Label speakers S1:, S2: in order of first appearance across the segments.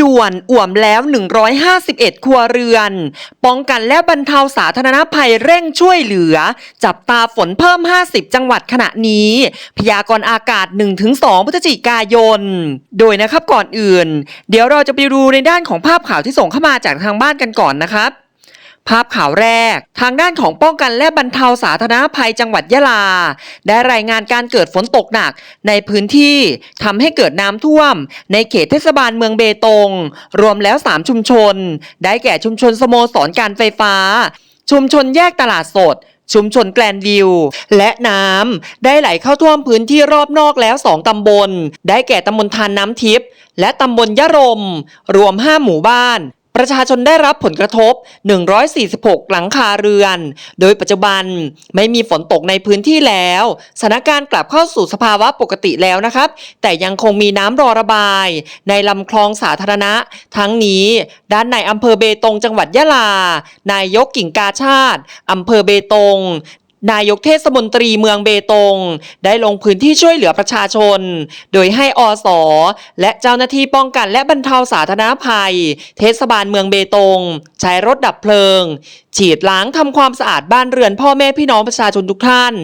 S1: ด่วนอ่วมแล้ว 151 ครัวเรือน ป้องกันและบรรเทาสาธารณภัยเร่งช่วยเหลือ จับตาฝนเพิ่ม 50 จังหวัดขณะนี้ พยากรณ์อากาศ 1-2พฤศจิกายน โดยนะครับก่อนอื่น เดี๋ยวเราจะไปดูในด้านของภาพข่าวที่ส่งเข้ามาจากทางบ้านกันก่อนนะครับ ภาพข่าวแรก ทางด้านของป้องกันและบรรเทาสาธารณภัยจังหวัดยะลา ได้รายงานการเกิดฝนตกหนักในพื้นที่ทำให้เกิดน้ำท่วม ในเขตเทศบาลเมืองเบตง รวมแล้ว 3 ชุมชน ได้แก่ชุมชนสโมสรการไฟฟ้า ชุมชนแยกตลาดสดชุมชนแกลนวิว และน้ำได้ไหลเข้าท่วมพื้นที่รอบนอกแล้ว2ตำบล ได้แก่ตำบลทานน้ำทิพย์และตำบลยะรม รวม 5 หมู่บ้าน ประชาชนได้รับผลกระทบ 146 หลังคาเรือน โดยปัจจุบันไม่มีฝนตกในพื้นที่แล้วสถานการณ์กลับเข้าสู่สภาวะปกติแล้วนะครับ แต่ยังคงมีน้ำรอระบาย ในลำคลองสาธารณะ ทั้งนี้ ด้านในอำเภอเบตงจังหวัดยะลา นายกกิ่งกาชาติอำเภอเบตง นายกเทศมนตรีเมืองเบตง ได้ลงพื้นที่ช่วยเหลือประชาชน โดยให้อสและเจ้าหน้าที่ป้องกันและบรรเทาสาธารณภัย เทศบาลเมืองเบตง ใช้รถดับเพลิง ฉีดล้างทำความสะอาดบ้านเรือนพ่อแม่พี่น้องประชาชนทุกท่าน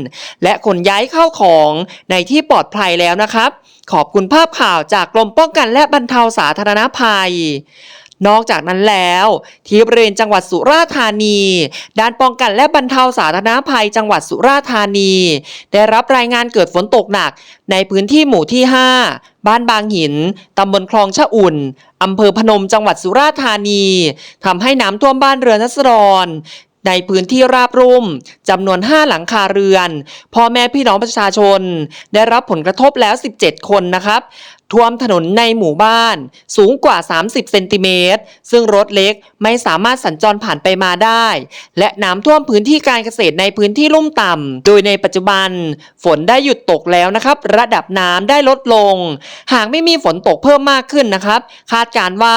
S1: และขนย้ายเข้าของในที่ปลอดภัยแล้วนะครับ ขอบคุณภาพข่าวจากกรมป้องกันและบรรเทาสาธารณภัย นอกจากนั้นแล้วที่บริเวณจังหวัดสุราษฎร์ธานี ด้านป้องกันและบรรเทาสาธารณภัยจังหวัดสุราษฎร์ธานี ได้รับรายงานเกิดฝนตกหนัก ในพื้นที่หมู่ที่ 5 บ้านบางหิน ตำบลคลองชะอุ่น อำเภอพนมจังหวัดสุราษฎร์ธานีทำให้น้ำท่วมบ้านเรือนรัษฎรในพื้นที่ราบรุ่มจำนวน 5 หลังคาเรือน พ่อแม่พี่น้องประชาชน ได้รับผลกระทบแล้ว 17 คนนะครับ ท่วมถนนในหมู่บ้าน สูงกว่า 30 เซนติเมตร ซึ่งรถเล็กไม่สามารถสัญจรผ่านไปมาได้ และน้ำท่วมพื้นที่การเกษตรในพื้นที่ลุ่มต่ำ โดยในปัจจุบัน ฝนได้หยุดตกแล้วนะครับ ระดับน้ำได้ลดลง หากไม่มีฝนตกเพิ่มมากขึ้นนะครับ คาดการว่า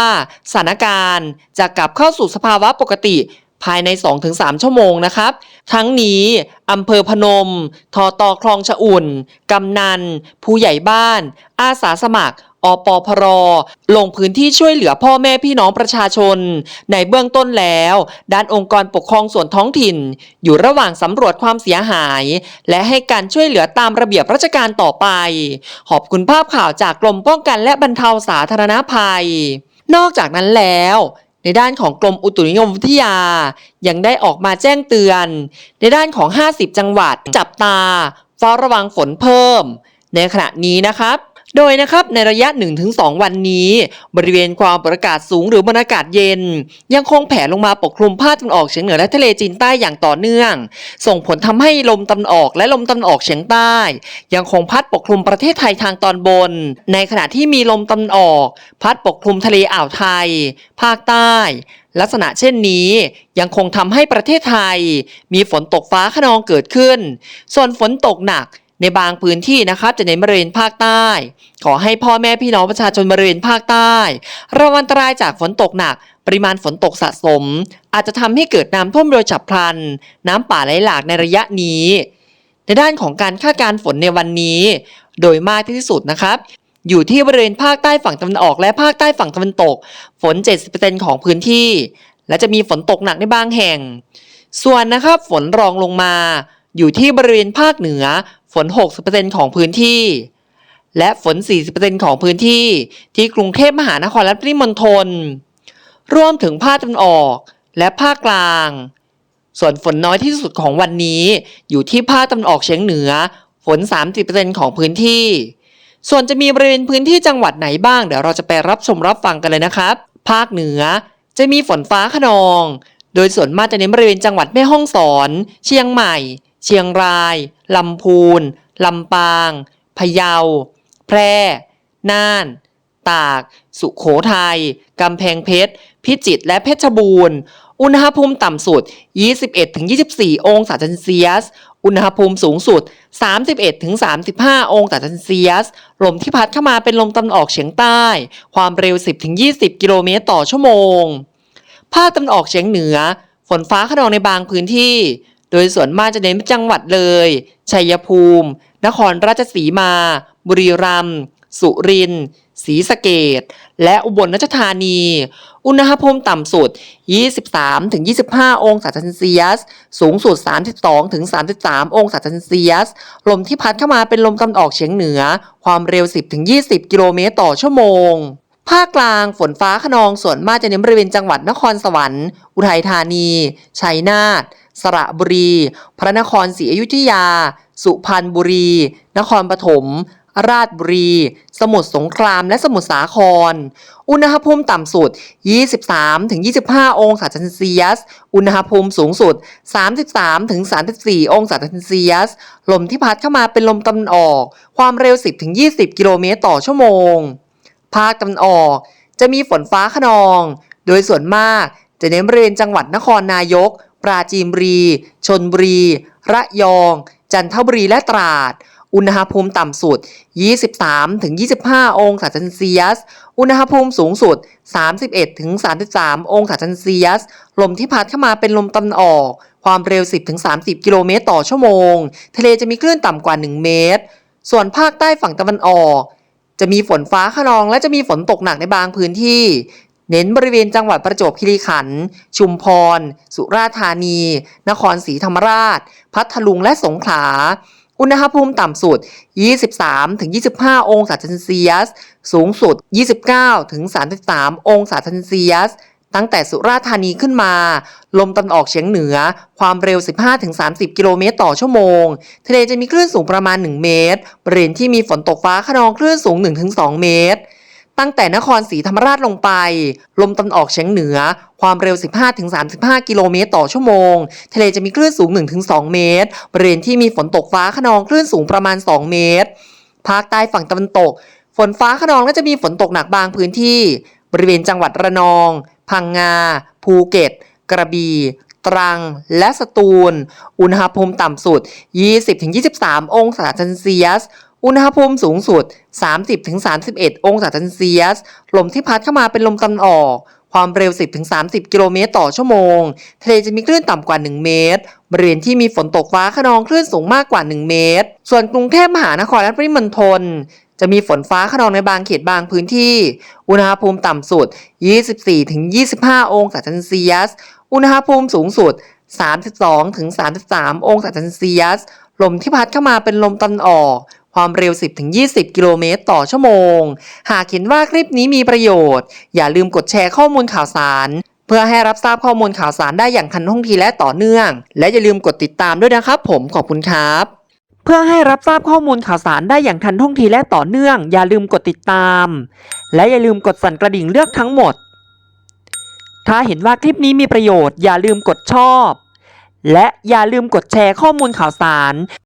S1: สถานการณ์จะกลับเข้าสู่สภาวะปกติ ภายใน 2-3 ชั่วโมงนะครับ ทั้งนี้อำเภอพนม ทอตอคลองชะอุ่น กำนัน ผู้ใหญ่บ้าน อาสาสมัครอปพร ลงพื้นที่ช่วยเหลือพ่อแม่พี่น้องประชาชน ในเบื้องต้นแล้ว ด้านองค์กรปกครองส่วนท้องถิ่น อยู่ระหว่างสำรวจความเสียหาย และให้การช่วยเหลือตามระเบียบราชการต่อไป ขอบคุณภาพข่าวจากกรมป้องกันและบรรเทาสาธารณภัย นอกจากนั้นแล้ว ในด้านของกรมอุตุนิยมวิทยา ยังได้ออกมาแจ้งเตือน ในด้านของ 50 จังหวัดจับตาเฝ้าระวังฝนเพิ่ม ในขณะนี้นะครับ โดยนะครับในระยะ 1-2 วันนี้ บริเวณความกดอากาศสูงหรือบรรยากาศเย็น ยังคงแผ่ลงมาปกคลุมภาคตะวันออกเฉียงเหนือและทะเลจีนใต้อย่างต่อเนื่อง ส่งผลทำให้ลมตะวันออกและลมตะวันออกเฉียงใต้ ยังคงพัดปกคลุมประเทศไทยทางตอนบน ในขณะที่มีลมตะวันออก พัดปกคลุมทะเลอ่าวไทย ภาคใต้ ลักษณะเช่นนี้ยังคงทำให้ประเทศไทย มีฝนตกฟ้าขนองเกิดขึ้น ส่วนฝนตกหนัก ในบางพื้นที่นะครับจะในบริเวณภาคใต้ ขอให้พ่อแม่พี่น้องประชาชนบริเวณภาคใต้ ระวังอันตรายจากฝนตกหนัก ปริมาณฝนตกสะสม อาจจะทำให้เกิดน้ำท่วมโดยฉับพลัน น้ำป่าไหลหลากในระยะนี้ ในด้านของการคาดการณ์ฝนในวันนี้ โดยมากที่สุดนะครับอยู่ที่บริเวณภาคใต้ฝั่งตะวันออกและภาคใต้ฝั่งตะวันตก ฝน 70%ของพื้นที่ และจะมีฝนตกหนักในบางแห่ง ส่วนนะครับฝนรองลงมา อยู่ที่บริเวณภาคเหนือ น 60%ของพื้นที่ และฝน 40%ของพื้นที่ ที่กรุงเทพมหานครและปริมณฑลรวมถึงภาคตะวันออกและภาคกลาง ส่วนฝนน้อยที่สุดของวันนี้ อยู่ที่ภาคตะวันออกเฉียงเหนือ ฝน 30%ของพื้นที่ ส่วนจะมีบริเวณพื้นที่จังหวัดไหนบ้าง เดี๋ยวเราจะไปรับชมรับฟังกันเลยนะครับ ภาคเหนือจะมีฝนฟ้าขนอง โดยส่วนมากจะเน้นบริเวณจังหวัดแม่ฮ่องสอน เชียงใหม่ เชียงราย ลำพูน ลำปาง พะเยา แพร่ น่าน ตาก สุขโขทัย กำแพงเพชร พิจิตร และเพชรบูรณ์ อุณหภูมิต่ำสุด 21-24 องศาเซนเซียส อุณหภูมิสูงสุด 31-35 องศาเซนเซียส ลมที่พัดเข้ามาเป็นลมตะวันออกเฉียงใต้ ความเร็ว 10-20 กิโลเมตรต่อชั่วโมง ภาคตะวันออกเฉียงเหนือ ฝนฟ้าขนองในบางพื้นที่ โดยส่วนมากจะเน้นจังหวัดเลย ชัยภูมิ นครราชสีมา บุรีรัมย์ สุรินทร์ ศรีสะเกดและอุบลราชธานี อุณหภูมิต่ำสุด 23-25 องศาเซลเซียส สูงสุด 32-33 องศาเซลเซียส ลมที่พัดเข้ามาเป็นลมตะวันออกเฉียงเหนือ ความเร็ว 10-20 กิโลเมตรต่อชั่วโมงภาคกลางฝนฟ้าขนองส่วนมากจะเน้นบริเวณจังหวัดนครสวรรค์ อุทัยธานี ชัยนาท สระบุรี พระนครศรีอยุธยา สุพรรณบุรี นครปฐมราชบุรี สมุทรสงคราม และสมุทรสาคร อุณหภูมิต่ำสุด 23-25 องศาเซลเซียส อุณหภูมิสูงสุด 33-34 องศาเซลเซียส ลมที่พัดเข้ามาเป็นลมตะวันออก ความเร็ว 10-20 กิโลเมตรต่อชั่วโมง ภาคตะวันออก จะมีฝนฟ้าขนอง โดยส่วนมากจะเน้นบริเวณจังหวัดนครนายก ปราจีนบุรี ชนบุรี ระยอง จันทบุรีและตราด อุณหภูมิต่ำสุด 23-25 องศาเซลเซียส อุณหภูมิสูงสุด 31-33 องศาเซลเซียส ลมที่พัดเข้ามาเป็นลมตะวันออก ความเร็ว 10-30 กิโลเมตรต่อชั่วโมง ทะเลจะมีคลื่นต่ำกว่า 1 เมตร ส่วนภาคใต้ฝั่งตะวันออกจะมีฝนฟ้าขนองและจะมีฝนตกหนักในบางพื้นที่ เน้นบริเวณจังหวัดประจวบคีรีขันธ์ชุมพร สุราษฎร์ธานี นครศรีธรรมราช พัทลุงและสงขลา อุณหภูมิต่ำสุด 23-25 องศาเซลเซียส สูงสุด 29-33 องศาเซลเซียส ตั้งแต่สุราษฎร์ธานีขึ้นมา ลมตะวันออกเฉียงเหนือ ความเร็ว 15-30 กิโลเมตรต่อชั่วโมง ทะเลจะมีคลื่นสูงประมาณ 1 เมตร บริเวณที่มีฝนตกฟ้าขนองคลื่นสูง 1-2 เมตร ตั้งแต่นครศรีธรรมราชลงไป ลมตะวันออกเฉียงเหนือ ความเร็ว 15-35 กิโลเมตรต่อชั่วโมง ทะเลจะมีคลื่นสูง 1-2 เมตร บริเวณที่มีฝนตกฟ้าขนองคลื่นสูงประมาณ 2 เมตร ภาคใต้ฝั่งตะวันตก ฝนฟ้าขนองและจะมีฝนตกหนักบางพื้นที่ บริเวณจังหวัดระนอง พังงา ภูเก็ต กระบี่ตรัง และสตูล อุณหภูมิต่ำสุด 20-23 องศาเซลเซียส อุณหภูมิสูงสุด 30-31 องศาเซลเซียส ลมที่พัดเข้ามาเป็นลมตะวันออก ความเร็ว 10-30 กิโลเมตรต่อชั่วโมง ทะเลจะมีคลื่นต่ำกว่า 1 เมตร บริเวณที่มีฝนตกฟ้าขนองคลื่นสูงมากกว่า 1 เมตร ส่วนกรุงเทพมหานครและปริมณฑลจะมีฝนฟ้าขนองในบางเขตบางพื้นที่ อุณหภูมิต่ำสุด 24-25 องศาเซลเซียส อุณหภูมิสูงสุด 32-33 องศาเซลเซียส ลมที่พัดเข้ามาเป็นลมตะวันออก ความเร็ว 10-20 กิโลเมตรต่อชั่วโมง หากเห็นว่าคลิปนี้มีประโยชน์ อย่าลืมกดแชร์ข้อมูลข่าวสาร เพื่อให้รับทราบข้อมูลข่าวสารได้อย่างทันท่วงทีและต่อเนื่อง และอย่าลืมกดติดตามด้วยนะครับผมขอบคุณครับเพื่อให้รับทราบข้อมูลข่าวสารได้อย่างทันท่วงทีและต่อเนื่อง อย่าลืมกดติดตาม และอย่าลืมกดสั่นกระดิ่งเลือกทั้งหมด ถ้าเห็นว่าคลิปนี้มีประโยชน์ อย่าลืมกดชอบ และอย่าลืมกดแชร์ข้อมูลข่าวสาร